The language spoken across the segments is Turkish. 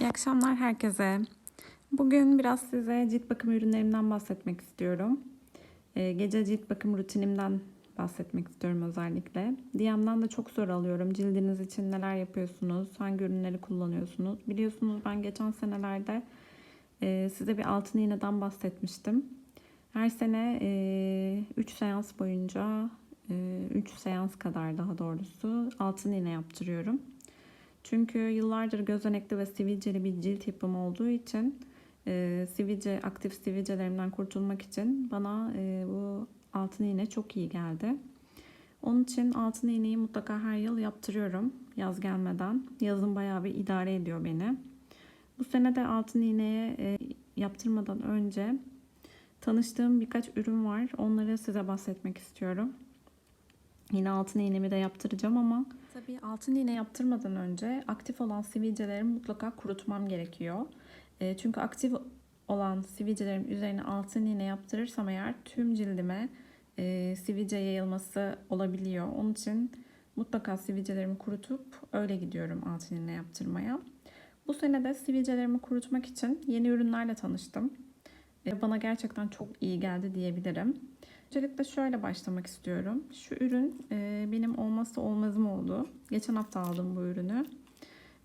İyi akşamlar herkese. Bugün biraz size cilt bakım ürünlerimden bahsetmek istiyorum. Ee, gece cilt bakım rutinimden bahsetmek istiyorum özellikle. DM'den de çok soru alıyorum. Cildiniz için neler yapıyorsunuz? Hangi ürünleri kullanıyorsunuz? Biliyorsunuz ben geçen senelerde e, size bir altın iğneden bahsetmiştim. Her sene 3 seans boyunca 3 seans kadar daha doğrusu altın iğne yaptırıyorum. Çünkü yıllardır gözenekli ve sivilceli bir cilt yapım olduğu için e, sivilce, aktif sivilcelerimden kurtulmak için bana e, bu altın iğne çok iyi geldi. Onun için altın iğneyi mutlaka her yıl yaptırıyorum yaz gelmeden. Yazın bayağı bir idare ediyor beni. Bu sene de altın iğneye e, yaptırmadan önce tanıştığım birkaç ürün var. Onları size bahsetmek istiyorum. Yine altın iğnemi de yaptıracağım ama tabii altın iğne yaptırmadan önce aktif olan sivilcelerimi mutlaka kurutmam gerekiyor. E, çünkü aktif olan sivilcelerim üzerine altın iğne yaptırırsam eğer tüm cildime e, sivilce yayılması olabiliyor. Onun için mutlaka sivilcelerimi kurutup öyle gidiyorum altın iğne yaptırmaya. Bu sene de sivilcelerimi kurutmak için yeni ürünlerle tanıştım. E, bana gerçekten çok iyi geldi diyebilirim. Öncelikle şöyle başlamak istiyorum. Şu ürün e, benim olmazsa olmazım oldu. Geçen hafta aldım bu ürünü.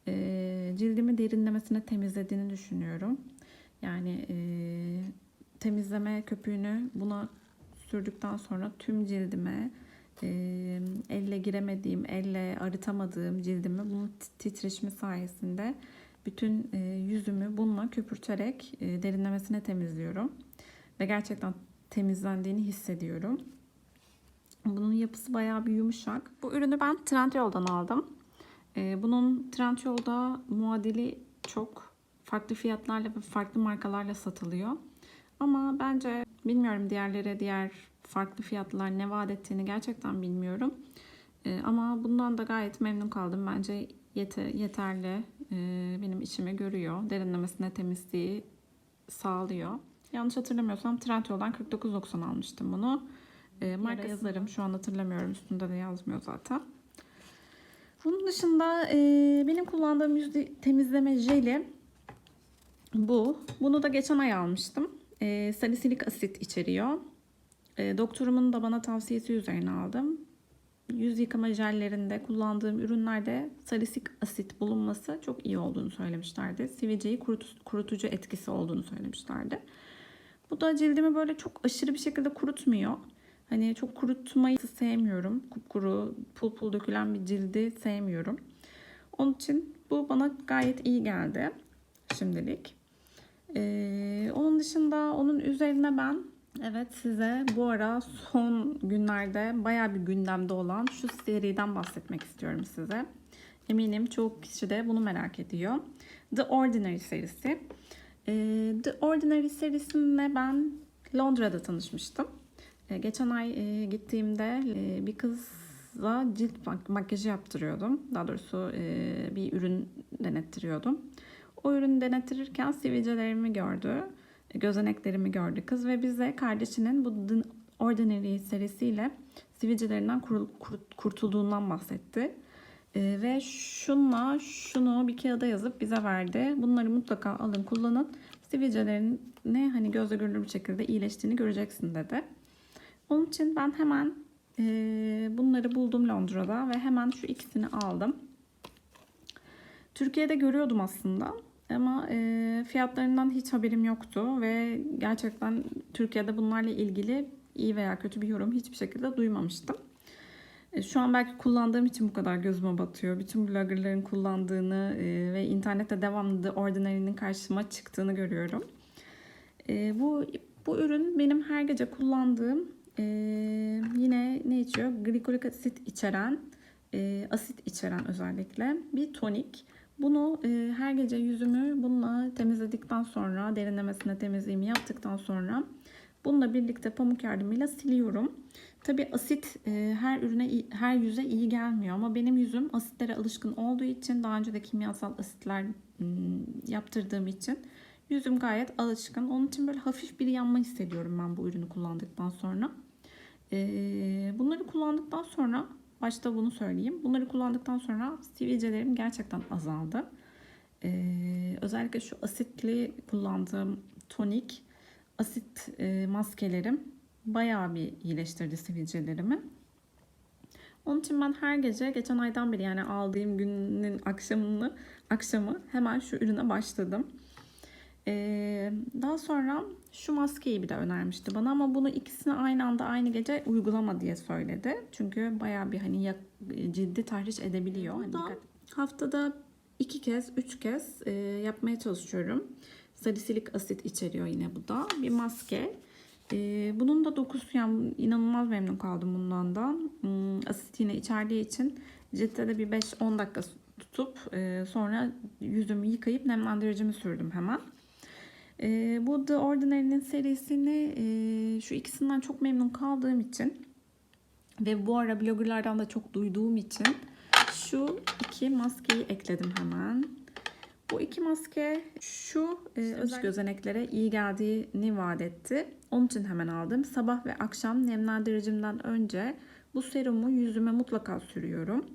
E, cildimi derinlemesine temizlediğini düşünüyorum. Yani e, temizleme köpüğünü buna sürdükten sonra tüm cildime e, elle giremediğim, elle arıtamadığım cildimi bunun titreşimi sayesinde bütün e, yüzümü bununla köpürterek e, derinlemesine temizliyorum. Ve gerçekten temizlendiğini hissediyorum. Bunun yapısı bayağı bir yumuşak. Bu ürünü ben Trendyol'dan aldım. Ee, bunun Trendyol'da muadili çok farklı fiyatlarla ve farklı markalarla satılıyor. Ama bence bilmiyorum diğerlere diğer farklı fiyatlar ne vaat ettiğini gerçekten bilmiyorum. Ee, ama bundan da gayet memnun kaldım. Bence yeter, yeterli ee, benim işimi görüyor. Derinlemesine temizliği sağlıyor. Yanlış hatırlamıyorsam Trendyol'dan 49.90 almıştım bunu. E, marka yazarım. Şu an hatırlamıyorum. Üstünde de yazmıyor zaten. Bunun dışında e, benim kullandığım yüz temizleme jeli bu. Bunu da geçen ay almıştım. E, salisilik asit içeriyor. E, doktorumun da bana tavsiyesi üzerine aldım. Yüz yıkama jellerinde kullandığım ürünlerde salisik asit bulunması çok iyi olduğunu söylemişlerdi. Sivilceyi kurut, kurutucu etkisi olduğunu söylemişlerdi. Bu da cildimi böyle çok aşırı bir şekilde kurutmuyor. Hani çok kurutmayı sevmiyorum. Kupkuru, pul pul dökülen bir cildi sevmiyorum. Onun için bu bana gayet iyi geldi şimdilik. Ee, onun dışında onun üzerine ben evet size bu ara son günlerde baya bir gündemde olan şu seriden bahsetmek istiyorum size. Eminim çok kişi de bunu merak ediyor. The Ordinary serisi. Ee, The Ordinary serisinde ben Londra'da tanışmıştım. Ee, geçen ay e, gittiğimde e, bir kızla cilt makyajı yaptırıyordum. Daha doğrusu e, bir ürün denettiriyordum. O ürünü denettirirken sivilcelerimi gördü. Gözeneklerimi gördü kız ve bize kardeşinin bu The Ordinary serisiyle sivilcelerinden kurtulduğundan bahsetti. Ee, ve şunla şunu bir kağıda yazıp bize verdi. Bunları mutlaka alın kullanın. Sivilcelerin ne hani gözle görülür bir şekilde iyileştiğini göreceksin dedi. Onun için ben hemen e, bunları buldum Londra'da ve hemen şu ikisini aldım. Türkiye'de görüyordum aslında ama e, fiyatlarından hiç haberim yoktu ve gerçekten Türkiye'de bunlarla ilgili iyi veya kötü bir yorum hiçbir şekilde duymamıştım. E, şu an belki kullandığım için bu kadar gözüme batıyor. Bütün bloggerların kullandığını e, ve internette devamlı The Ordinary'nin karşıma çıktığını görüyorum. E, bu bu ürün benim her gece kullandığım yine ne içiyor? Glikolik asit içeren, asit içeren özellikle bir tonik. Bunu her gece yüzümü bununla temizledikten sonra, derinlemesine temizliğimi yaptıktan sonra bununla birlikte pamuk yardımıyla siliyorum. Tabi asit e, her ürüne her yüze iyi gelmiyor ama benim yüzüm asitlere alışkın olduğu için daha önce de kimyasal asitler yaptırdığım için yüzüm gayet alışkın. Onun için böyle hafif bir yanma hissediyorum ben bu ürünü kullandıktan sonra. E, bunları kullandıktan sonra başta bunu söyleyeyim. Bunları kullandıktan sonra sivilcelerim gerçekten azaldı. Ee, özellikle şu asitli kullandığım tonik asit e, maskelerim bayağı bir iyileştirdi sivilcelerimi. Onun için ben her gece geçen aydan beri yani aldığım günün akşamını akşamı hemen şu ürüne başladım. Ee, daha sonra şu maskeyi bir de önermişti bana ama bunu ikisini aynı anda aynı gece uygulama diye söyledi. Çünkü bayağı bir hani yak- ciddi tahriş edebiliyor. Hani dikkat- haftada iki kez, üç kez e, yapmaya çalışıyorum. Salisilik asit içeriyor yine bu da. Bir maske. E, bunun da dokusu yani inanılmaz memnun kaldım bundan da. Hmm, asit yine içerdiği için ciltte de bir 5-10 dakika tutup e, sonra yüzümü yıkayıp nemlendiricimi sürdüm hemen. E, bu The Ordinary'nin serisini e, şu ikisinden çok memnun kaldığım için ve bu ara bloggerlardan da çok duyduğum için şu iki maskeyi ekledim hemen. Bu iki maske şu e, özel gözeneklere iyi geldiğini vaat etti. Onun için hemen aldım. Sabah ve akşam nemlendiricimden önce bu serumu yüzüme mutlaka sürüyorum.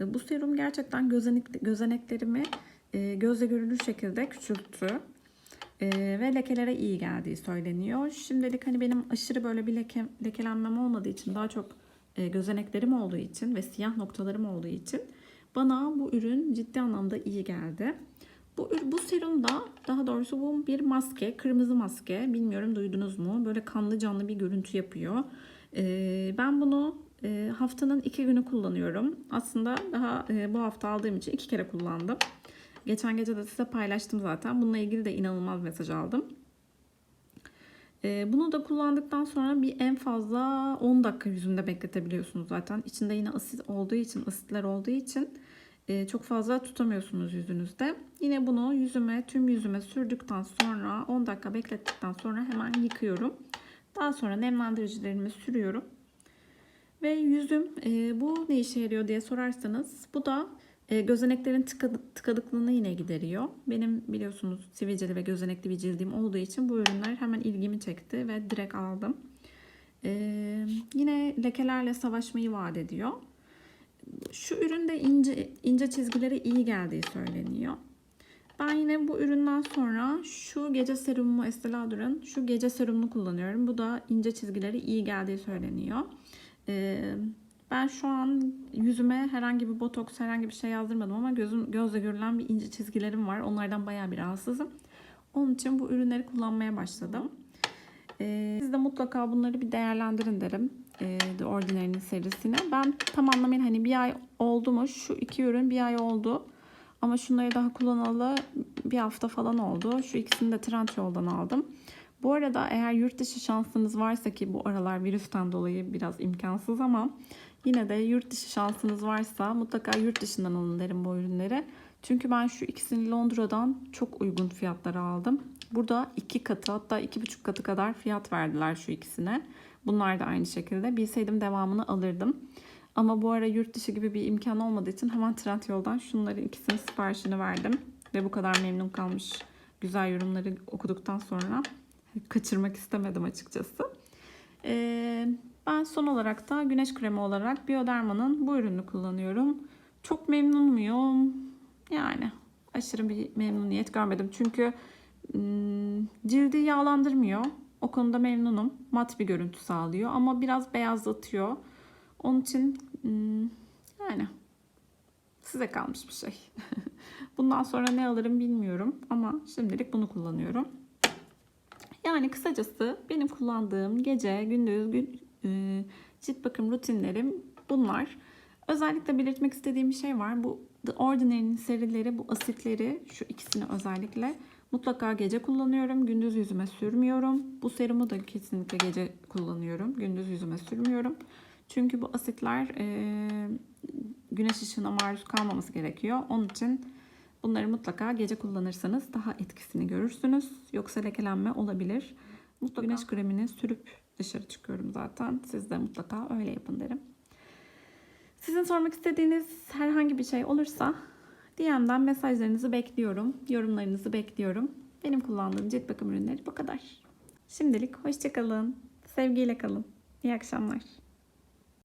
E, Bu serum gerçekten gözenek, gözeneklerimi e, gözle görülür şekilde küçülttü. E, ve lekelere iyi geldiği söyleniyor. Şimdilik hani benim aşırı böyle bir leke, lekelenmem olmadığı için daha çok e, gözeneklerim olduğu için ve siyah noktalarım olduğu için bana bu ürün ciddi anlamda iyi geldi. Bu, bu serum da daha doğrusu bu bir maske, kırmızı maske. Bilmiyorum duydunuz mu? Böyle kanlı canlı bir görüntü yapıyor. E, ben bunu e, haftanın iki günü kullanıyorum. Aslında daha e, bu hafta aldığım için iki kere kullandım. Geçen gece de size paylaştım zaten. Bununla ilgili de inanılmaz mesaj aldım. Ee, bunu da kullandıktan sonra bir en fazla 10 dakika yüzünde bekletebiliyorsunuz zaten. İçinde yine asit olduğu için, asitler olduğu için çok fazla tutamıyorsunuz yüzünüzde. Yine bunu yüzüme, tüm yüzüme sürdükten sonra 10 dakika beklettikten sonra hemen yıkıyorum. Daha sonra nemlendiricilerimi sürüyorum. Ve yüzüm e, bu ne işe yarıyor diye sorarsanız bu da e, gözeneklerin tıkadı- tıkadıklığını yine gideriyor. Benim biliyorsunuz sivilceli ve gözenekli bir cildim olduğu için bu ürünler hemen ilgimi çekti ve direkt aldım. E, yine lekelerle savaşmayı vaat ediyor. Şu üründe ince ince çizgileri iyi geldiği söyleniyor. Ben yine bu üründen sonra şu gece serumumu Estee Lauder'ın şu gece serumunu kullanıyorum. Bu da ince çizgileri iyi geldiği söyleniyor. Ee, ben şu an yüzüme herhangi bir botoks, herhangi bir şey yazdırmadım ama gözüm gözle görülen bir ince çizgilerim var. Onlardan bayağı bir rahatsızım. Onun için bu ürünleri kullanmaya başladım. Ee, siz de mutlaka bunları bir değerlendirin derim. Ee, The Ordinary'nin serisine. Ben tam anlamıyla hani bir ay oldu mu? Şu iki ürün bir ay oldu. Ama şunları daha kullanalı bir hafta falan oldu. Şu ikisini de Trendyol'dan aldım. Bu arada eğer yurt dışı şansınız varsa ki bu aralar virüsten dolayı biraz imkansız ama yine de yurt dışı şansınız varsa mutlaka yurt dışından alın derim bu ürünleri. Çünkü ben şu ikisini Londra'dan çok uygun fiyatlara aldım. Burada iki katı hatta iki buçuk katı kadar fiyat verdiler şu ikisine. Bunlar da aynı şekilde. Bilseydim devamını alırdım. Ama bu ara yurt dışı gibi bir imkan olmadığı için hemen Trendyol'dan şunların ikisinin siparişini verdim. Ve bu kadar memnun kalmış güzel yorumları okuduktan sonra kaçırmak istemedim açıkçası. Ee, ben son olarak da güneş kremi olarak Bioderma'nın bu ürünü kullanıyorum. Çok memnun muyum? Yani aşırı bir memnuniyet görmedim. Çünkü cildi yağlandırmıyor. O konuda memnunum. Mat bir görüntü sağlıyor ama biraz beyazlatıyor. Onun için ım, yani size kalmış bir şey. Bundan sonra ne alırım bilmiyorum ama şimdilik bunu kullanıyorum. Yani kısacası benim kullandığım gece, gündüz, gün, e, cilt bakım rutinlerim bunlar. Özellikle belirtmek istediğim bir şey var. Bu The Ordinary'nin serileri, bu asitleri, şu ikisini özellikle mutlaka gece kullanıyorum. Gündüz yüzüme sürmüyorum. Bu serumu da kesinlikle gece kullanıyorum. Gündüz yüzüme sürmüyorum. Çünkü bu asitler e, güneş ışığına maruz kalmaması gerekiyor. Onun için Bunları mutlaka gece kullanırsanız daha etkisini görürsünüz. Yoksa lekelenme olabilir. Mutlaka güneş kremini sürüp dışarı çıkıyorum zaten. Siz de mutlaka öyle yapın derim. Sizin sormak istediğiniz herhangi bir şey olursa DM'den mesajlarınızı bekliyorum. Yorumlarınızı bekliyorum. Benim kullandığım cilt bakım ürünleri bu kadar. Şimdilik hoşçakalın. Sevgiyle kalın. İyi akşamlar.